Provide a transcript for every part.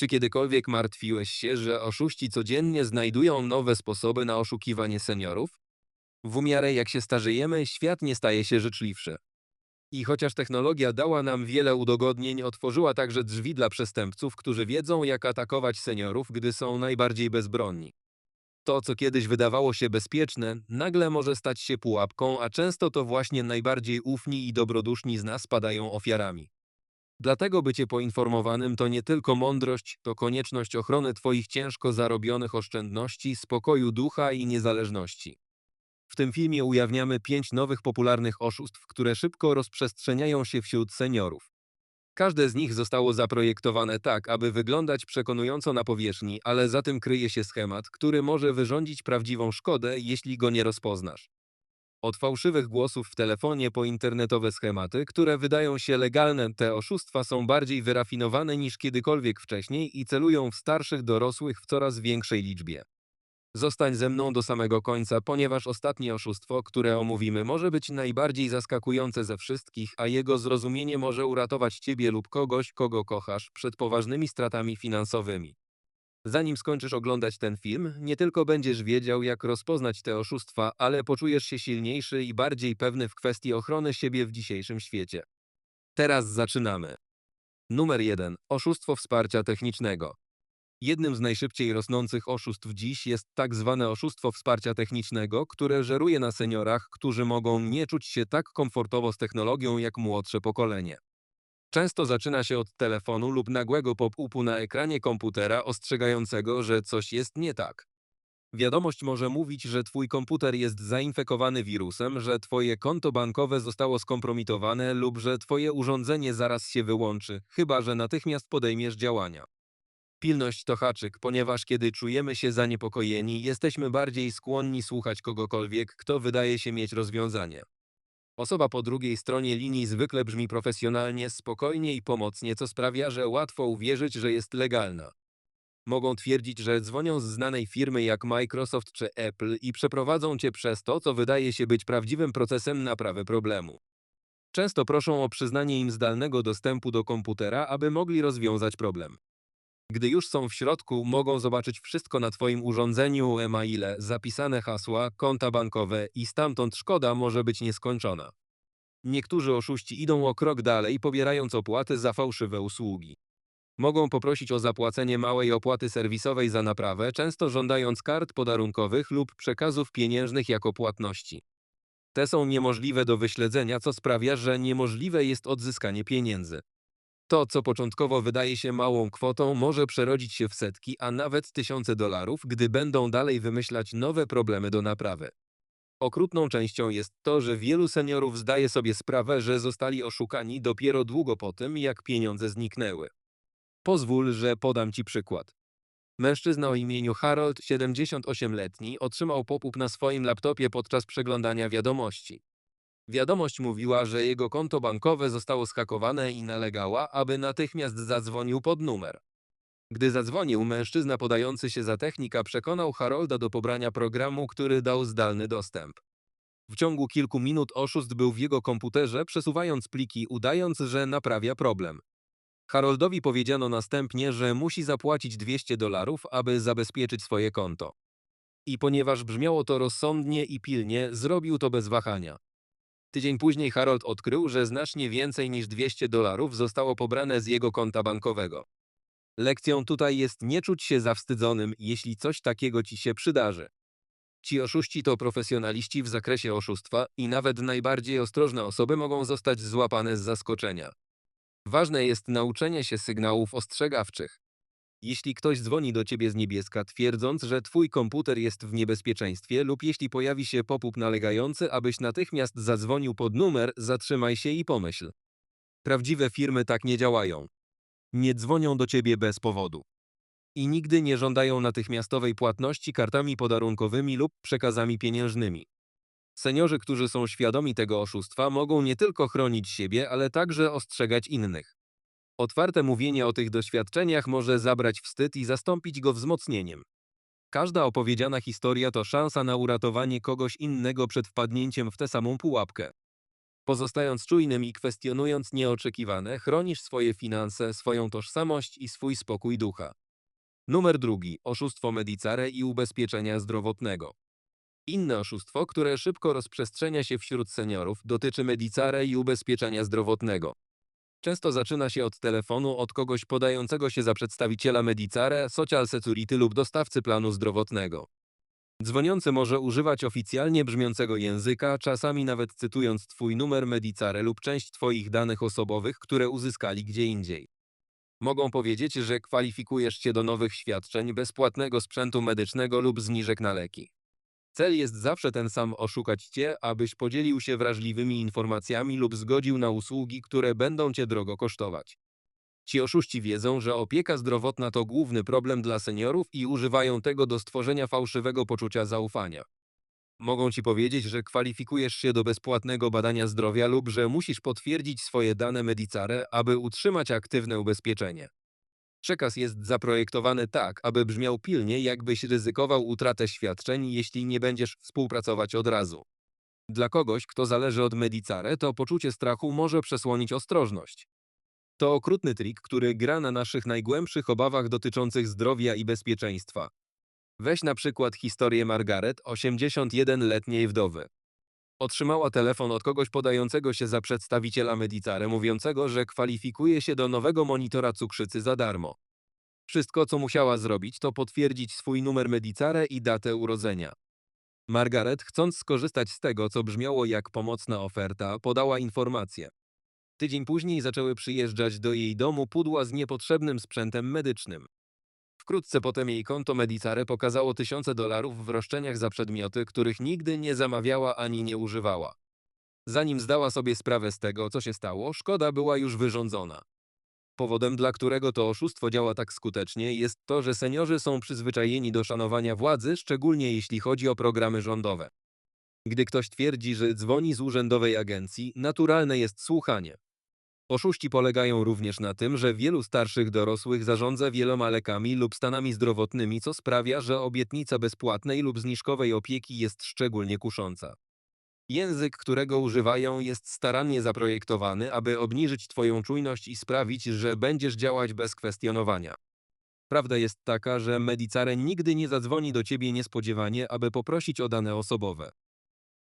Czy kiedykolwiek martwiłeś się, że oszuści codziennie znajdują nowe sposoby na oszukiwanie seniorów? W umiarę jak się starzejemy, świat nie staje się życzliwszy. I chociaż technologia dała nam wiele udogodnień, otworzyła także drzwi dla przestępców, którzy wiedzą, jak atakować seniorów, gdy są najbardziej bezbronni. To, co kiedyś wydawało się bezpieczne, nagle może stać się pułapką, a często to właśnie najbardziej ufni i dobroduszni z nas padają ofiarami. Dlatego bycie poinformowanym to nie tylko mądrość, to konieczność ochrony Twoich ciężko zarobionych oszczędności, spokoju ducha i niezależności. W tym filmie ujawniamy pięć nowych popularnych oszustw, które szybko rozprzestrzeniają się wśród seniorów. Każde z nich zostało zaprojektowane tak, aby wyglądać przekonująco na powierzchni, ale za tym kryje się schemat, który może wyrządzić prawdziwą szkodę, jeśli go nie rozpoznasz. Od fałszywych głosów w telefonie po internetowe schematy, które wydają się legalne, te oszustwa są bardziej wyrafinowane niż kiedykolwiek wcześniej i celują w starszych dorosłych w coraz większej liczbie. Zostań ze mną do samego końca, ponieważ ostatnie oszustwo, które omówimy, może być najbardziej zaskakujące ze wszystkich, a jego zrozumienie może uratować ciebie lub kogoś, kogo kochasz, przed poważnymi stratami finansowymi. Zanim skończysz oglądać ten film, nie tylko będziesz wiedział, jak rozpoznać te oszustwa, ale poczujesz się silniejszy i bardziej pewny w kwestii ochrony siebie w dzisiejszym świecie. Teraz zaczynamy. Numer 1. Oszustwo wsparcia technicznego. Jednym z najszybciej rosnących oszustw dziś jest tak zwane oszustwo wsparcia technicznego, które żeruje na seniorach, którzy mogą nie czuć się tak komfortowo z technologią jak młodsze pokolenie. Często zaczyna się od telefonu lub nagłego pop-upu na ekranie komputera ostrzegającego, że coś jest nie tak. Wiadomość może mówić, że twój komputer jest zainfekowany wirusem, że twoje konto bankowe zostało skompromitowane lub że twoje urządzenie zaraz się wyłączy, chyba że natychmiast podejmiesz działania. Pilność to haczyk, ponieważ kiedy czujemy się zaniepokojeni, jesteśmy bardziej skłonni słuchać kogokolwiek, kto wydaje się mieć rozwiązanie. Osoba po drugiej stronie linii zwykle brzmi profesjonalnie, spokojnie i pomocnie, co sprawia, że łatwo uwierzyć, że jest legalna. Mogą twierdzić, że dzwonią z znanej firmy jak Microsoft czy Apple i przeprowadzą cię przez to, co wydaje się być prawdziwym procesem naprawy problemu. Często proszą o przyznanie im zdalnego dostępu do komputera, aby mogli rozwiązać problem. Gdy już są w środku, mogą zobaczyć wszystko na Twoim urządzeniu, e-maile, zapisane hasła, konta bankowe i stamtąd szkoda może być nieskończona. Niektórzy oszuści idą o krok dalej, pobierając opłaty za fałszywe usługi. Mogą poprosić o zapłacenie małej opłaty serwisowej za naprawę, często żądając kart podarunkowych lub przekazów pieniężnych jako płatności. Te są niemożliwe do wyśledzenia, co sprawia, że niemożliwe jest odzyskanie pieniędzy. To, co początkowo wydaje się małą kwotą, może przerodzić się w setki, a nawet tysiące dolarów, gdy będą dalej wymyślać nowe problemy do naprawy. Okrutną częścią jest to, że wielu seniorów zdaje sobie sprawę, że zostali oszukani dopiero długo po tym, jak pieniądze zniknęły. Pozwól, że podam Ci przykład. Mężczyzna o imieniu Harold, 78-letni, otrzymał pop-up na swoim laptopie podczas przeglądania wiadomości. Wiadomość mówiła, że jego konto bankowe zostało skakowane i nalegała, aby natychmiast zadzwonił pod numer. Gdy zadzwonił, mężczyzna podający się za technika przekonał Harolda do pobrania programu, który dał zdalny dostęp. W ciągu kilku minut oszust był w jego komputerze, przesuwając pliki, udając, że naprawia problem. Haroldowi powiedziano następnie, że musi zapłacić 200 dolarów, aby zabezpieczyć swoje konto. I ponieważ brzmiało to rozsądnie i pilnie, zrobił to bez wahania. Tydzień później Harold odkrył, że znacznie więcej niż 200 dolarów zostało pobrane z jego konta bankowego. Lekcją tutaj jest nie czuć się zawstydzonym, jeśli coś takiego ci się przydarzy. Ci oszuści to profesjonaliści w zakresie oszustwa i nawet najbardziej ostrożne osoby mogą zostać złapane z zaskoczenia. Ważne jest nauczenie się sygnałów ostrzegawczych. Jeśli ktoś dzwoni do ciebie z niebieska, twierdząc, że twój komputer jest w niebezpieczeństwie, lub jeśli pojawi się pop-up nalegający, abyś natychmiast zadzwonił pod numer, zatrzymaj się i pomyśl. Prawdziwe firmy tak nie działają. Nie dzwonią do ciebie bez powodu. I nigdy nie żądają natychmiastowej płatności kartami podarunkowymi lub przekazami pieniężnymi. Seniorzy, którzy są świadomi tego oszustwa, mogą nie tylko chronić siebie, ale także ostrzegać innych. Otwarte mówienie o tych doświadczeniach może zabrać wstyd i zastąpić go wzmocnieniem. Każda opowiedziana historia to szansa na uratowanie kogoś innego przed wpadnięciem w tę samą pułapkę. Pozostając czujnym i kwestionując nieoczekiwane, chronisz swoje finanse, swoją tożsamość i swój spokój ducha. Numer drugi. Oszustwo Medicare i ubezpieczenia zdrowotnego. Inne oszustwo, które szybko rozprzestrzenia się wśród seniorów, dotyczy Medicare i ubezpieczenia zdrowotnego. Często zaczyna się od telefonu od kogoś podającego się za przedstawiciela Medicare, Social Security lub dostawcy planu zdrowotnego. Dzwoniący może używać oficjalnie brzmiącego języka, czasami nawet cytując Twój numer Medicare lub część Twoich danych osobowych, które uzyskali gdzie indziej. Mogą powiedzieć, że kwalifikujesz się do nowych świadczeń, bezpłatnego sprzętu medycznego lub zniżek na leki. Cel jest zawsze ten sam oszukać Cię, abyś podzielił się wrażliwymi informacjami lub zgodził na usługi, które będą Cię drogo kosztować. Ci oszuści wiedzą, że opieka zdrowotna to główny problem dla seniorów i używają tego do stworzenia fałszywego poczucia zaufania. Mogą ci powiedzieć, że kwalifikujesz się do bezpłatnego badania zdrowia lub że musisz potwierdzić swoje dane Medicare, aby utrzymać aktywne ubezpieczenie. Przekaz jest zaprojektowany tak, aby brzmiał pilnie, jakbyś ryzykował utratę świadczeń, jeśli nie będziesz współpracować od razu. Dla kogoś, kto zależy od Medicare, to poczucie strachu może przesłonić ostrożność. To okrutny trik, który gra na naszych najgłębszych obawach dotyczących zdrowia i bezpieczeństwa. Weź na przykład historię Margaret, 81-letniej wdowy. Otrzymała telefon od kogoś podającego się za przedstawiciela Medicare, mówiącego, że kwalifikuje się do nowego monitora cukrzycy za darmo. Wszystko, co musiała zrobić, to potwierdzić swój numer Medicare i datę urodzenia. Margaret, chcąc skorzystać z tego, co brzmiało jak pomocna oferta, podała informację. Tydzień później zaczęły przyjeżdżać do jej domu pudła z niepotrzebnym sprzętem medycznym. Wkrótce potem jej konto Medicare pokazało tysiące dolarów w roszczeniach za przedmioty, których nigdy nie zamawiała ani nie używała. Zanim zdała sobie sprawę z tego, co się stało, szkoda była już wyrządzona. Powodem, dla którego to oszustwo działa tak skutecznie, jest to, że seniorzy są przyzwyczajeni do szanowania władzy, szczególnie jeśli chodzi o programy rządowe. Gdy ktoś twierdzi, że dzwoni z urzędowej agencji, naturalne jest słuchanie. Oszuści polegają również na tym, że wielu starszych dorosłych zarządza wieloma lekami lub stanami zdrowotnymi, co sprawia, że obietnica bezpłatnej lub zniżkowej opieki jest szczególnie kusząca. Język, którego używają, jest starannie zaprojektowany, aby obniżyć Twoją czujność i sprawić, że będziesz działać bez kwestionowania. Prawda jest taka, że Medicare nigdy nie zadzwoni do Ciebie niespodziewanie, aby poprosić o dane osobowe.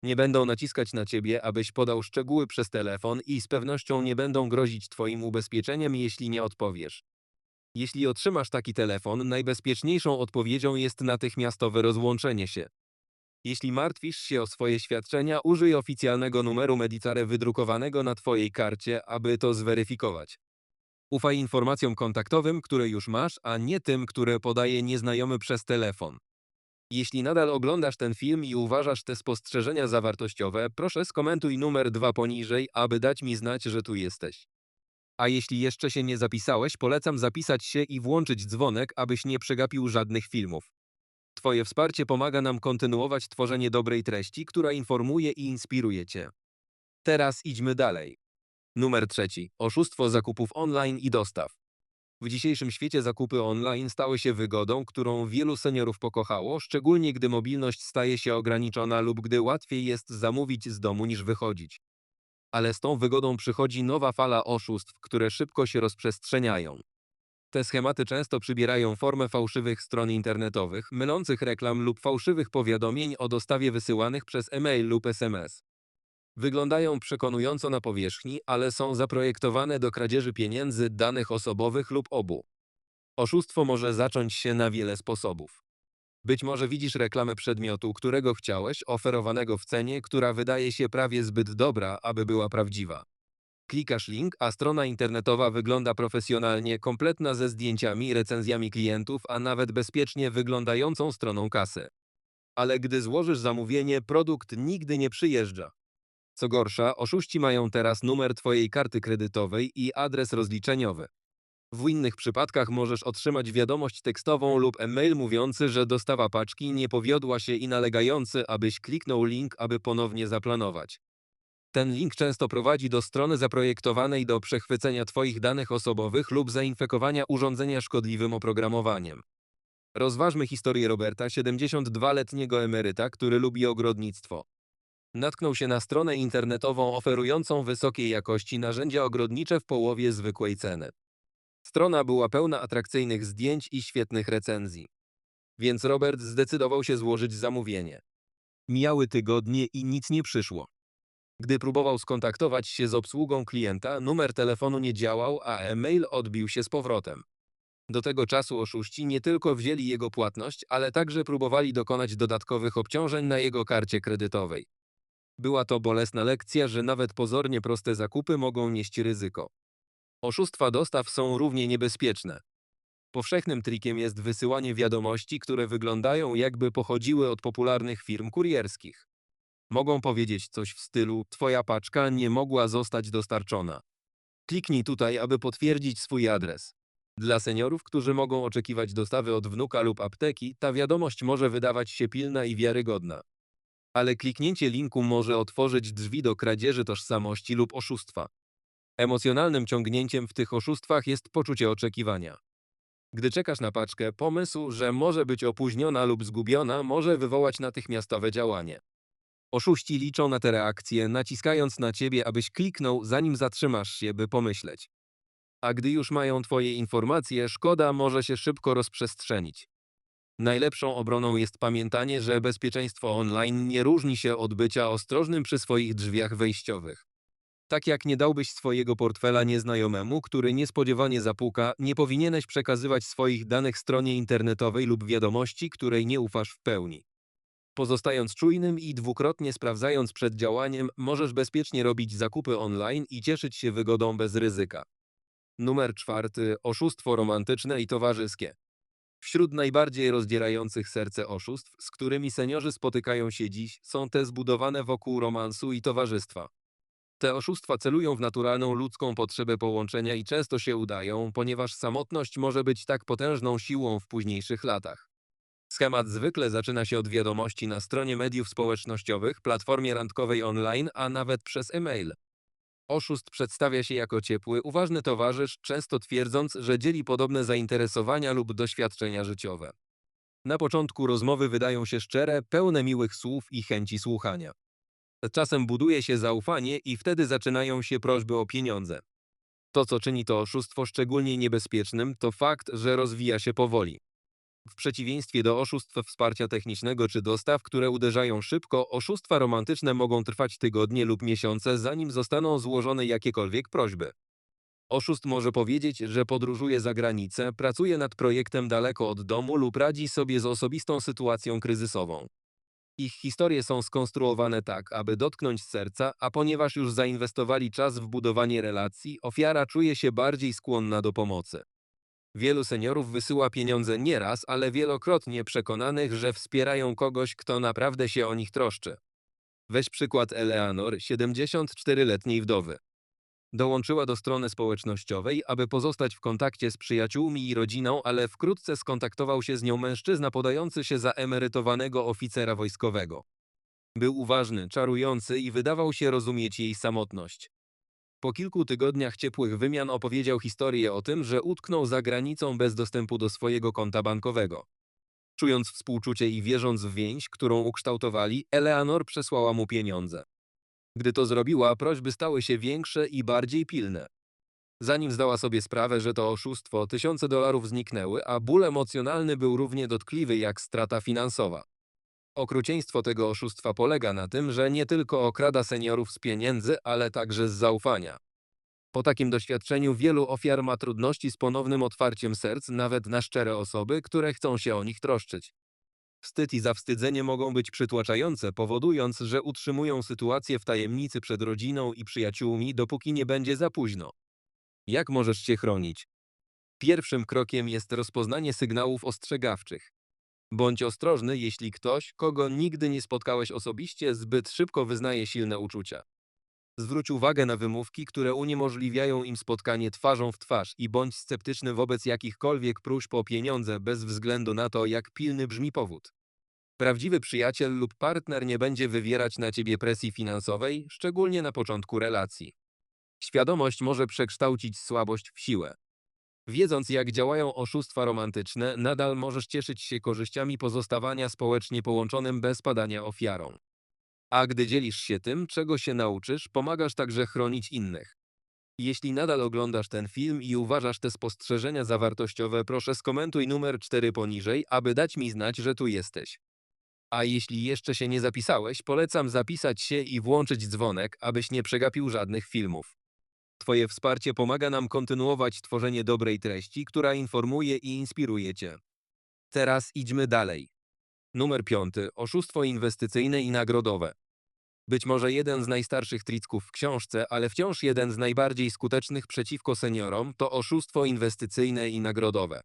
Nie będą naciskać na ciebie, abyś podał szczegóły przez telefon i z pewnością nie będą grozić twoim ubezpieczeniem, jeśli nie odpowiesz. Jeśli otrzymasz taki telefon, najbezpieczniejszą odpowiedzią jest natychmiastowe rozłączenie się. Jeśli martwisz się o swoje świadczenia, użyj oficjalnego numeru Medicare wydrukowanego na twojej karcie, aby to zweryfikować. Ufaj informacjom kontaktowym, które już masz, a nie tym, które podaje nieznajomy przez telefon. Jeśli nadal oglądasz ten film i uważasz te spostrzeżenia za wartościowe, proszę skomentuj numer 2 poniżej, aby dać mi znać, że tu jesteś. A jeśli jeszcze się nie zapisałeś, polecam zapisać się i włączyć dzwonek, abyś nie przegapił żadnych filmów. Twoje wsparcie pomaga nam kontynuować tworzenie dobrej treści, która informuje i inspiruje Cię. Teraz idźmy dalej. Numer trzeci. Oszustwo zakupów online i dostaw. W dzisiejszym świecie zakupy online stały się wygodą, którą wielu seniorów pokochało, szczególnie gdy mobilność staje się ograniczona lub gdy łatwiej jest zamówić z domu niż wychodzić. Ale z tą wygodą przychodzi nowa fala oszustw, które szybko się rozprzestrzeniają. Te schematy często przybierają formę fałszywych stron internetowych, mylących reklam lub fałszywych powiadomień o dostawie wysyłanych przez e-mail lub SMS. Wyglądają przekonująco na powierzchni, ale są zaprojektowane do kradzieży pieniędzy, danych osobowych lub obu. Oszustwo może zacząć się na wiele sposobów. Być może widzisz reklamę przedmiotu, którego chciałeś, oferowanego w cenie, która wydaje się prawie zbyt dobra, aby była prawdziwa. Klikasz link, a strona internetowa wygląda profesjonalnie, kompletna ze zdjęciami, recenzjami klientów, a nawet bezpiecznie wyglądającą stroną kasy. Ale gdy złożysz zamówienie, produkt nigdy nie przyjeżdża. Co gorsza, oszuści mają teraz numer Twojej karty kredytowej i adres rozliczeniowy. W innych przypadkach możesz otrzymać wiadomość tekstową lub e-mail mówiący, że dostawa paczki nie powiodła się i nalegający, abyś kliknął link, aby ponownie zaplanować. Ten link często prowadzi do strony zaprojektowanej do przechwycenia Twoich danych osobowych lub zainfekowania urządzenia szkodliwym oprogramowaniem. Rozważmy historię Roberta, 72-letniego emeryta, który lubi ogrodnictwo. Natknął się na stronę internetową oferującą wysokiej jakości narzędzia ogrodnicze w połowie zwykłej ceny. Strona była pełna atrakcyjnych zdjęć i świetnych recenzji. Więc Robert zdecydował się złożyć zamówienie. Mijały tygodnie i nic nie przyszło. Gdy próbował skontaktować się z obsługą klienta, numer telefonu nie działał, a e-mail odbił się z powrotem. Do tego czasu oszuści nie tylko wzięli jego płatność, ale także próbowali dokonać dodatkowych obciążeń na jego karcie kredytowej. Była to bolesna lekcja, że nawet pozornie proste zakupy mogą nieść ryzyko. Oszustwa dostaw są równie niebezpieczne. Powszechnym trikiem jest wysyłanie wiadomości, które wyglądają jakby pochodziły od popularnych firm kurierskich. Mogą powiedzieć coś w stylu: Twoja paczka nie mogła zostać dostarczona. Kliknij tutaj, aby potwierdzić swój adres. Dla seniorów, którzy mogą oczekiwać dostawy od wnuka lub apteki, ta wiadomość może wydawać się pilna i wiarygodna. Ale kliknięcie linku może otworzyć drzwi do kradzieży tożsamości lub oszustwa. Emocjonalnym ciągnięciem w tych oszustwach jest poczucie oczekiwania. Gdy czekasz na paczkę, pomysł, że może być opóźniona lub zgubiona, może wywołać natychmiastowe działanie. Oszuści liczą na te reakcje, naciskając na ciebie, abyś kliknął, zanim zatrzymasz się, by pomyśleć. A gdy już mają twoje informacje, szkoda może się szybko rozprzestrzenić. Najlepszą obroną jest pamiętanie, że bezpieczeństwo online nie różni się od bycia ostrożnym przy swoich drzwiach wejściowych. Tak jak nie dałbyś swojego portfela nieznajomemu, który niespodziewanie zapuka, nie powinieneś przekazywać swoich danych stronie internetowej lub wiadomości, której nie ufasz w pełni. Pozostając czujnym i dwukrotnie sprawdzając przed działaniem, możesz bezpiecznie robić zakupy online i cieszyć się wygodą bez ryzyka. Numer czwarty. Oszustwo romantyczne i towarzyskie. Wśród najbardziej rozdzierających serce oszustw, z którymi seniorzy spotykają się dziś, są te zbudowane wokół romansu i towarzystwa. Te oszustwa celują w naturalną ludzką potrzebę połączenia i często się udają, ponieważ samotność może być tak potężną siłą w późniejszych latach. Schemat zwykle zaczyna się od wiadomości na stronie mediów społecznościowych, platformie randkowej online, a nawet przez e-mail. Oszust przedstawia się jako ciepły, uważny towarzysz, często twierdząc, że dzieli podobne zainteresowania lub doświadczenia życiowe. Na początku rozmowy wydają się szczere, pełne miłych słów i chęci słuchania. Czasem buduje się zaufanie i wtedy zaczynają się prośby o pieniądze. To, co czyni to oszustwo szczególnie niebezpiecznym, to fakt, że rozwija się powoli. W przeciwieństwie do oszustw wsparcia technicznego czy dostaw, które uderzają szybko, oszustwa romantyczne mogą trwać tygodnie lub miesiące, zanim zostaną złożone jakiekolwiek prośby. Oszust może powiedzieć, że podróżuje za granicę, pracuje nad projektem daleko od domu lub radzi sobie z osobistą sytuacją kryzysową. Ich historie są skonstruowane tak, aby dotknąć serca, a ponieważ już zainwestowali czas w budowanie relacji, ofiara czuje się bardziej skłonna do pomocy. Wielu seniorów wysyła pieniądze nie raz, ale wielokrotnie przekonanych, że wspierają kogoś, kto naprawdę się o nich troszczy. Weź przykład Eleanor, 74-letniej wdowy. Dołączyła do strony społecznościowej, aby pozostać w kontakcie z przyjaciółmi i rodziną, ale wkrótce skontaktował się z nią mężczyzna podający się za emerytowanego oficera wojskowego. Był uważny, czarujący i wydawał się rozumieć jej samotność. Po kilku tygodniach ciepłych wymian opowiedział historię o tym, że utknął za granicą bez dostępu do swojego konta bankowego. Czując współczucie i wierząc w więź, którą ukształtowali, Eleanor przesłała mu pieniądze. Gdy to zrobiła, prośby stały się większe i bardziej pilne. Zanim zdała sobie sprawę, że to oszustwo, tysiące dolarów zniknęły, a ból emocjonalny był równie dotkliwy jak strata finansowa. Okrucieństwo tego oszustwa polega na tym, że nie tylko okrada seniorów z pieniędzy, ale także z zaufania. Po takim doświadczeniu wielu ofiar ma trudności z ponownym otwarciem serc nawet na szczere osoby, które chcą się o nich troszczyć. Wstyd i zawstydzenie mogą być przytłaczające, powodując, że utrzymują sytuację w tajemnicy przed rodziną i przyjaciółmi, dopóki nie będzie za późno. Jak możesz się chronić? Pierwszym krokiem jest rozpoznanie sygnałów ostrzegawczych. Bądź ostrożny, jeśli ktoś, kogo nigdy nie spotkałeś osobiście, zbyt szybko wyznaje silne uczucia. Zwróć uwagę na wymówki, które uniemożliwiają im spotkanie twarzą w twarz i bądź sceptyczny wobec jakichkolwiek próśb o pieniądze bez względu na to, jak pilny brzmi powód. Prawdziwy przyjaciel lub partner nie będzie wywierać na ciebie presji finansowej, szczególnie na początku relacji. Świadomość może przekształcić słabość w siłę. Wiedząc, jak działają oszustwa romantyczne, nadal możesz cieszyć się korzyściami pozostawania społecznie połączonym bez padania ofiarą. A gdy dzielisz się tym, czego się nauczysz, pomagasz także chronić innych. Jeśli nadal oglądasz ten film i uważasz te spostrzeżenia za wartościowe, proszę skomentuj numer 4 poniżej, aby dać mi znać, że tu jesteś. A jeśli jeszcze się nie zapisałeś, polecam zapisać się i włączyć dzwonek, abyś nie przegapił żadnych filmów. Twoje wsparcie pomaga nam kontynuować tworzenie dobrej treści, która informuje i inspiruje Cię. Teraz idźmy dalej. Numer 5. Oszustwo inwestycyjne i nagrodowe. Być może jeden z najstarszych tricków w książce, ale wciąż jeden z najbardziej skutecznych przeciwko seniorom to oszustwo inwestycyjne i nagrodowe.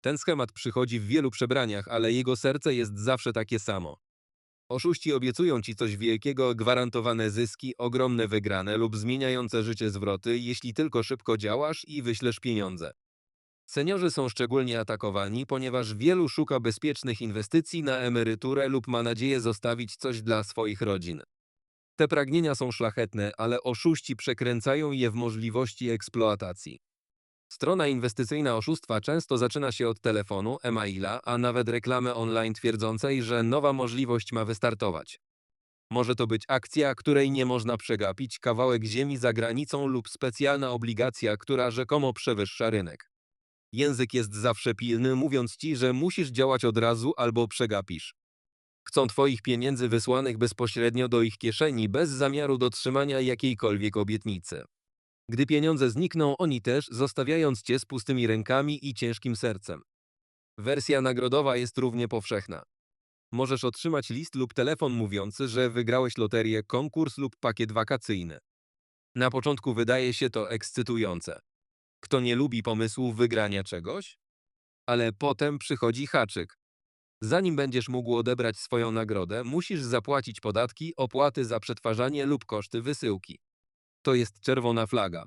Ten schemat przychodzi w wielu przebraniach, ale jego serce jest zawsze takie samo. Oszuści obiecują ci coś wielkiego, gwarantowane zyski, ogromne wygrane lub zmieniające życie zwroty, jeśli tylko szybko działasz i wyślesz pieniądze. Seniorzy są szczególnie atakowani, ponieważ wielu szuka bezpiecznych inwestycji na emeryturę lub ma nadzieję zostawić coś dla swoich rodzin. Te pragnienia są szlachetne, ale oszuści przekręcają je w możliwości eksploatacji. Strona inwestycyjna oszustwa często zaczyna się od telefonu, e-maila, a nawet reklamy online twierdzącej, że nowa możliwość ma wystartować. Może to być akcja, której nie można przegapić, kawałek ziemi za granicą lub specjalna obligacja, która rzekomo przewyższa rynek. Język jest zawsze pilny, mówiąc ci, że musisz działać od razu albo przegapisz. Chcą twoich pieniędzy wysłanych bezpośrednio do ich kieszeni bez zamiaru dotrzymania jakiejkolwiek obietnicy. Gdy pieniądze znikną, oni też, zostawiając cię z pustymi rękami i ciężkim sercem. Wersja nagrodowa jest równie powszechna. Możesz otrzymać list lub telefon mówiący, że wygrałeś loterię, konkurs lub pakiet wakacyjny. Na początku wydaje się to ekscytujące. Kto nie lubi pomysłu wygrania czegoś? Ale potem przychodzi haczyk. Zanim będziesz mógł odebrać swoją nagrodę, musisz zapłacić podatki, opłaty za przetwarzanie lub koszty wysyłki. To jest czerwona flaga.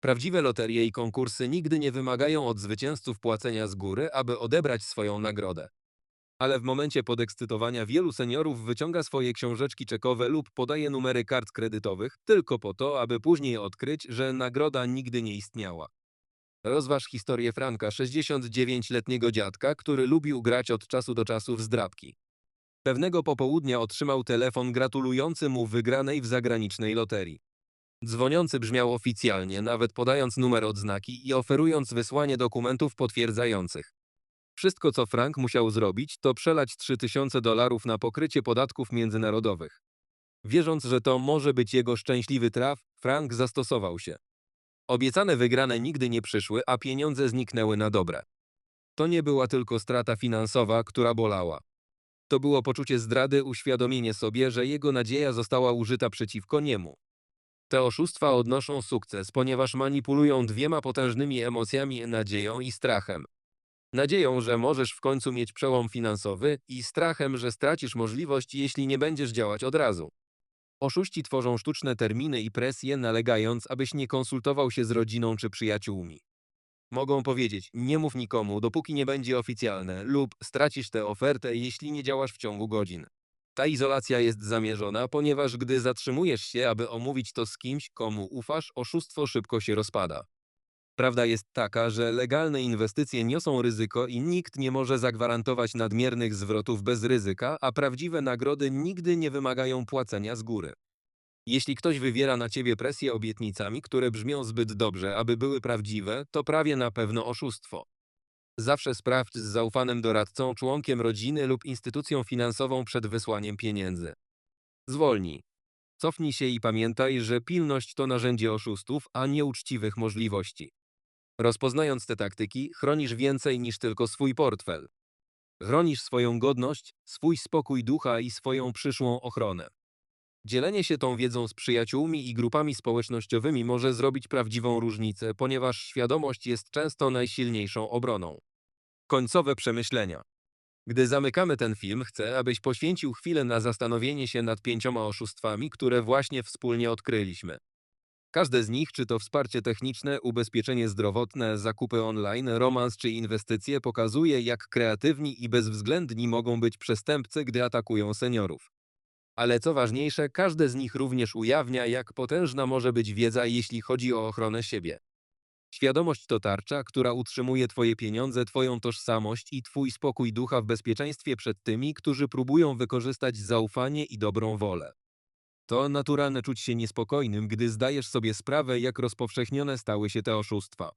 Prawdziwe loterie i konkursy nigdy nie wymagają od zwycięzców płacenia z góry, aby odebrać swoją nagrodę. Ale w momencie podekscytowania wielu seniorów wyciąga swoje książeczki czekowe lub podaje numery kart kredytowych tylko po to, aby później odkryć, że nagroda nigdy nie istniała. Rozważ historię Franka, 69-letniego dziadka, który lubił grać od czasu do czasu w zdrabki. Pewnego popołudnia otrzymał telefon gratulujący mu wygranej w zagranicznej loterii. Dzwoniący brzmiał oficjalnie, nawet podając numer odznaki i oferując wysłanie dokumentów potwierdzających. Wszystko, co Frank musiał zrobić, to przelać 3000 dolarów na pokrycie podatków międzynarodowych. Wierząc, że to może być jego szczęśliwy traf, Frank zastosował się. Obiecane wygrane nigdy nie przyszły, a pieniądze zniknęły na dobre. To nie była tylko strata finansowa, która bolała. To było poczucie zdrady, uświadomienie sobie, że jego nadzieja została użyta przeciwko niemu. Te oszustwa odnoszą sukces, ponieważ manipulują dwiema potężnymi emocjami nadzieją i strachem. Nadzieją, że możesz w końcu mieć przełom finansowy i strachem, że stracisz możliwość, jeśli nie będziesz działać od razu. Oszuści tworzą sztuczne terminy i presje, nalegając, abyś nie konsultował się z rodziną czy przyjaciółmi. Mogą powiedzieć: Nie mów nikomu, dopóki nie będzie oficjalne, lub stracisz tę ofertę, jeśli nie działasz w ciągu godzin. Ta izolacja jest zamierzona, ponieważ gdy zatrzymujesz się, aby omówić to z kimś, komu ufasz, oszustwo szybko się rozpada. Prawda jest taka, że legalne inwestycje niosą ryzyko i nikt nie może zagwarantować nadmiernych zwrotów bez ryzyka, a prawdziwe nagrody nigdy nie wymagają płacenia z góry. Jeśli ktoś wywiera na ciebie presję obietnicami, które brzmią zbyt dobrze, aby były prawdziwe, to prawie na pewno oszustwo. Zawsze sprawdź z zaufanym doradcą, członkiem rodziny lub instytucją finansową przed wysłaniem pieniędzy. Zwolnij. Cofnij się i pamiętaj, że pilność to narzędzie oszustów, a nie uczciwych możliwości. Rozpoznając te taktyki, chronisz więcej niż tylko swój portfel. Chronisz swoją godność, swój spokój ducha i swoją przyszłą ochronę. Dzielenie się tą wiedzą z przyjaciółmi i grupami społecznościowymi może zrobić prawdziwą różnicę, ponieważ świadomość jest często najsilniejszą obroną. Końcowe przemyślenia. Gdy zamykamy ten film, chcę, abyś poświęcił chwilę na zastanowienie się nad pięcioma oszustwami, które właśnie wspólnie odkryliśmy. Każde z nich, czy to wsparcie techniczne, ubezpieczenie zdrowotne, zakupy online, romans czy inwestycje, pokazuje, jak kreatywni i bezwzględni mogą być przestępcy, gdy atakują seniorów. Ale co ważniejsze, każde z nich również ujawnia, jak potężna może być wiedza, jeśli chodzi o ochronę siebie. Świadomość to tarcza, która utrzymuje twoje pieniądze, twoją tożsamość i twój spokój ducha w bezpieczeństwie przed tymi, którzy próbują wykorzystać zaufanie i dobrą wolę. To naturalne czuć się niespokojnym, gdy zdajesz sobie sprawę, jak rozpowszechnione stały się te oszustwa.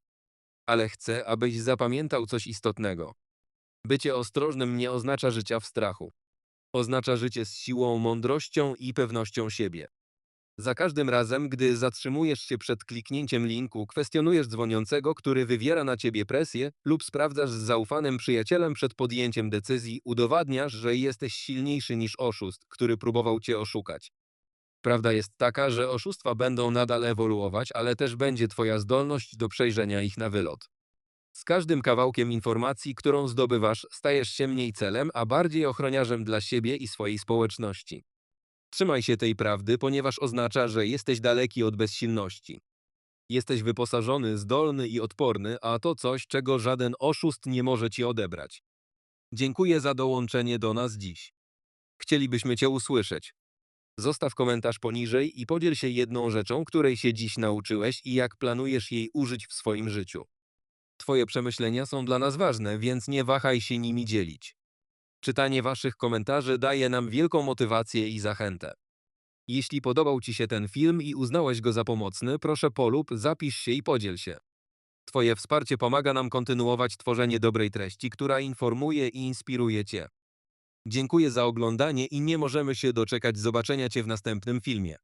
Ale chcę, abyś zapamiętał coś istotnego. Bycie ostrożnym nie oznacza życia w strachu. Oznacza życie z siłą, mądrością i pewnością siebie. Za każdym razem, gdy zatrzymujesz się przed kliknięciem linku, kwestionujesz dzwoniącego, który wywiera na ciebie presję, lub sprawdzasz z zaufanym przyjacielem przed podjęciem decyzji, udowadniasz, że jesteś silniejszy niż oszust, który próbował cię oszukać. Prawda jest taka, że oszustwa będą nadal ewoluować, ale też będzie twoja zdolność do przejrzenia ich na wylot. Z każdym kawałkiem informacji, którą zdobywasz, stajesz się mniej celem, a bardziej ochroniarzem dla siebie i swojej społeczności. Trzymaj się tej prawdy, ponieważ oznacza, że jesteś daleki od bezsilności. Jesteś wyposażony, zdolny i odporny, a to coś, czego żaden oszust nie może ci odebrać. Dziękuję za dołączenie do nas dziś. Chcielibyśmy Cię usłyszeć. Zostaw komentarz poniżej i podziel się jedną rzeczą, której się dziś nauczyłeś i jak planujesz jej użyć w swoim życiu. Twoje przemyślenia są dla nas ważne, więc nie wahaj się nimi dzielić. Czytanie Waszych komentarzy daje nam wielką motywację i zachętę. Jeśli podobał Ci się ten film i uznałeś go za pomocny, proszę polub, zapisz się i podziel się. Twoje wsparcie pomaga nam kontynuować tworzenie dobrej treści, która informuje i inspiruje Cię. Dziękuję za oglądanie i nie możemy się doczekać zobaczenia Cię w następnym filmie.